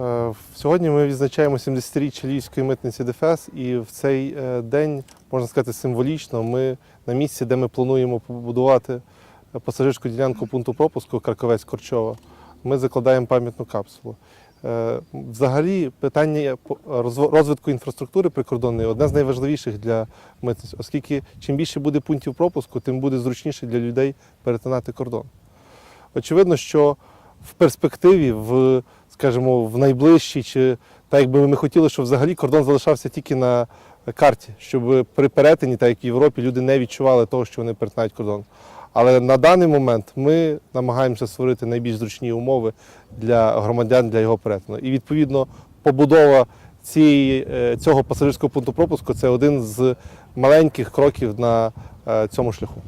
Е, Сьогодні ми відзначаємо 70-річчя Львівської митниці ДФС, і в цей е, день, можна сказати, символічно, ми на місці, де ми плануємо побудувати пасажирську ділянку пункту пропуску Краковець-Корчова, ми закладаємо пам'ятну капсулу. Е, Взагалі, питання розвитку інфраструктури прикордонної одне з найважливіших для митниць, оскільки чим більше буде пунктів пропуску, тим буде зручніше для людей перетинати кордон. Очевидно, що в перспективі, в, скажімо, в найближчій, чи так якби ми хотіли, щоб взагалі кордон залишався тільки на карті, щоб при перетині, так як в Європі, люди не відчували того, що вони перетинають кордон. Але на даний момент ми намагаємося створити найбільш зручні умови для громадян для його перетину. І відповідно побудова цієї, е, цього пасажирського пункту пропуску це один з маленьких кроків на е, цьому шляху.